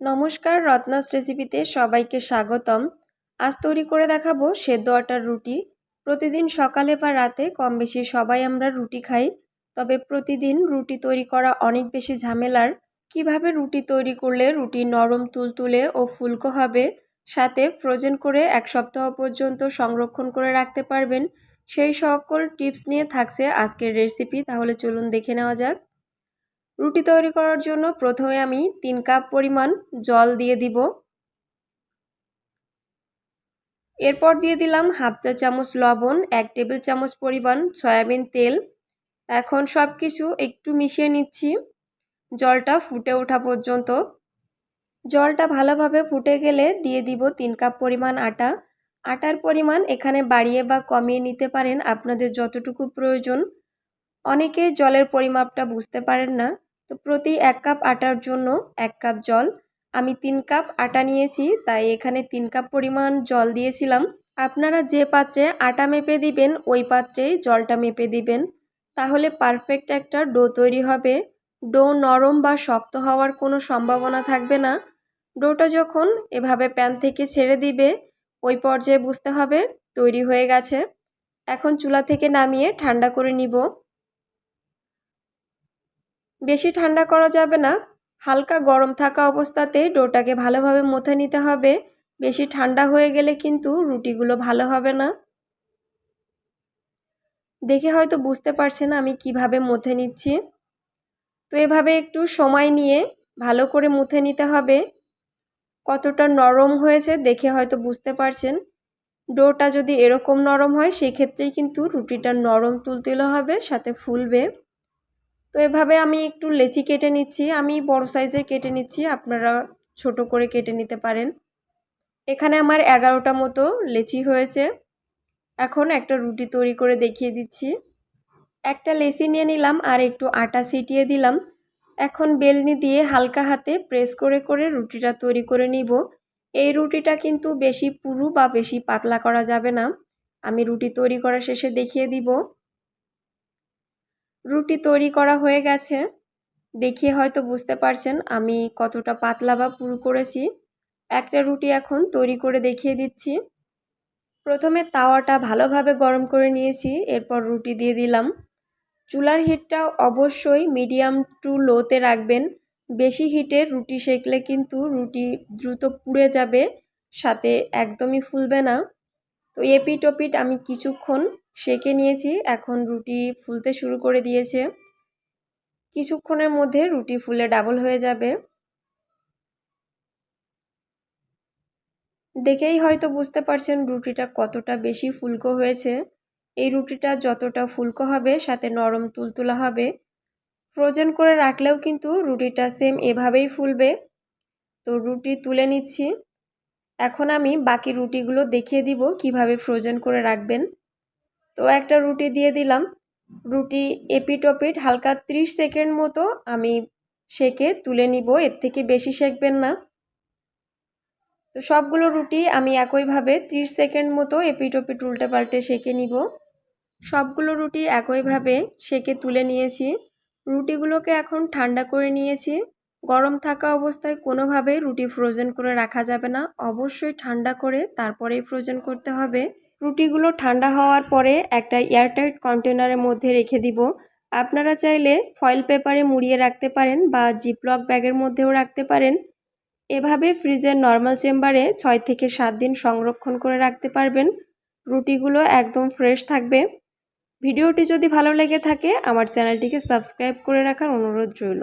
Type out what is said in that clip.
নমস্কার রত্নাস রেসিপিতে সবাইকে স্বাগতম। আজ তৈরি করে দেখাবো সেদ্ধ আটার রুটি। প্রতিদিন সকালে বা রাতে কম বেশি সবাই আমরা রুটি খাই। তবে প্রতিদিন রুটি তৈরি করা অনেক বেশি ঝামেলার। কীভাবে রুটি তৈরি করলে রুটি নরম তুলতুলে ও ফুলকো হবে, সাথে ফ্রোজেন করে এক সপ্তাহ পর্যন্ত সংরক্ষণ করে রাখতে পারবেন, সেই সকল টিপস নিয়ে থাকছে আজকের রেসিপি। তাহলে চলুন দেখে নেওয়া যাক। রুটি তৈরি করার জন্য প্রথমে আমি তিন কাপ পরিমাণ জল দিয়ে দিব। এরপর দিয়ে দিলাম হাফ চা চামচ লবণ, এক টেবিল চামচ পরিমাণ সয়াবিন তেল। এখন সব কিছু একটু মিশিয়ে নিচ্ছি। জলটা ফুটে ওঠা পর্যন্ত। জলটা ভালোভাবে ফুটে গেলে দিয়ে দিব তিন কাপ পরিমাণ আটা। আটার পরিমাণ এখানে বাড়িয়ে বা কমিয়ে নিতে পারেন, আপনাদের যতটুকু প্রয়োজন। অনেকে জলের পরিমাপটা বুঝতে পারেন না। তো প্রতি এক কাপ আটার জন্য এক কাপ জল। আমি তিন কাপ আটা নিয়েছি, তাই এখানে তিন কাপ পরিমাণ জল দিয়েছিলাম। আপনারা যে পাত্রে আটা মেপে দিবেন, ওই পাত্রেই জলটা মেপে দিবেন। তাহলে পারফেক্ট একটা ডো তৈরি হবে। ডো নরম বা শক্ত হওয়ার কোনো সম্ভাবনা থাকবে না। ডোটা যখন এভাবে প্যান থেকে ছেড়ে দিবে, ওই পর্যায়ে বুঝতে হবে, তৈরি হয়ে গেছে। এখন চুলা থেকে নামিয়ে ঠান্ডা করে নিব। বেশি ঠান্ডা করা যাবে না। হালকা গরম থাকা অবস্থাতে ডোটাকে ভালোভাবে মথে নিতে হবে। বেশি ঠান্ডা হয়ে গেলে কিন্তু রুটিগুলো ভালো হবে না। দেখে হয়তো বুঝতে পারছেন আমি কীভাবে মুথে নিচ্ছি। তো এভাবে একটু সময় নিয়ে ভালো করে মুথে নিতে হবে। কতটা নরম হয়েছে দেখে হয়তো বুঝতে পারছেন। ডোটা যদি এরকম নরম হয়, সেক্ষেত্রেই কিন্তু রুটিটা নরম তুলতুলে হবে, সাথে ফুলবে। তো এভাবে আমি একটু লেচি কেটে নিচ্ছি। আমি বড় সাইজের কেটে নিচ্ছি, আপনারা ছোট করে কেটে নিতে পারেন। এখানে আমার এগারোটা মতো লেচি হয়েছে। এখন একটা রুটি তৈরি করে দেখিয়ে দিচ্ছি। একটা লেচি নিয়ে নিলাম আর একটু আটা ছিটিয়ে দিলাম। এখন বেলনি দিয়ে হালকা হাতে প্রেস করে করে রুটিটা তৈরি করে নিব। এই রুটিটা কিন্তু বেশি পুরু বা বেশি পাতলা করা যাবে না। আমি রুটি তৈরি করা শেষে দেখিয়ে দিব। রুটি তৈরি করা হয়ে গেছে। দেখিয়ে হয়তো বুঝতে পারছেন আমি কতটা পাতলা বা পুরু করেছি। একটা রুটি এখন তৈরি করে দেখিয়ে দিচ্ছি। প্রথমে তাওয়াটা ভালোভাবে গরম করে নিয়েছি, এরপর রুটি দিয়ে দিলাম। চুলার হিটটা অবশ্যই মিডিয়াম টু লোতে রাখবেন। বেশি হিটে রুটি সেকলে কিন্তু রুটি দ্রুত পুড়ে যাবে, সাথে একদমই ফুলবে না। তো এপিট ওপিট আমি কিছুক্ষণ সেকে নিয়েছি। এখন রুটি ফুলতে শুরু করে দিয়েছে। কিছুক্ষণের মধ্যে রুটি ফুলে ডাবল হয়ে যাবে। দেখেই হয়তো বুঝতে পারছেন রুটিটা কতটা বেশি ফুলকো হয়েছে। এই রুটিটা যতটা ফুলকো হবে, সাথে নরম তুলতুলা হবে। ফ্রোজেন করে রাখলেও কিন্তু রুটিটা সেম এভাবেই ফুলবে। তো রুটি তুলে নিচ্ছি। এখন আমি বাকি রুটিগুলো দেখিয়ে দিব কীভাবে ফ্রোজেন করে রাখবেন। তো একটা রুটি দিয়ে দিলাম। রুটি এপিট ওপিট হালকা 30 সেকেন্ড মতো আমি সেকে তুলে নিব, এর থেকে বেশি সেকবেন না। তো সবগুলো রুটি আমি একইভাবে 30 সেকেন্ড মতো এপিট ওপিট উল্টে পাল্টে সেকে নিব। সবগুলো রুটি একইভাবে সেকে তুলে নিয়েছি। রুটিগুলোকে এখন ঠান্ডা করে নিয়েছি। গরম থাকা অবস্থায় কোনোভাবেই রুটি ফ্রোজেন করে রাখা যাবে না। অবশ্যই ঠান্ডা করে তারপরেই ফ্রোজেন করতে হবে। রুটিগুলো ঠান্ডা হওয়ার পরে একটা এয়ারটাইট কন্টেনারের মধ্যে রেখে দিব। আপনারা চাইলে ফয়েল পেপারে মুড়িয়ে রাখতে পারেন বা জিপলক ব্যাগের মধ্যেও রাখতে পারেন। এভাবে ফ্রিজের নর্মাল চেম্বারে ছয় থেকে সাত দিন সংরক্ষণ করে রাখতে পারবেন। রুটিগুলো একদম ফ্রেশ থাকবে। ভিডিওটি যদি ভালো লেগে থাকে, আমার চ্যানেলটিকে সাবস্ক্রাইব করে রাখার অনুরোধ রইল।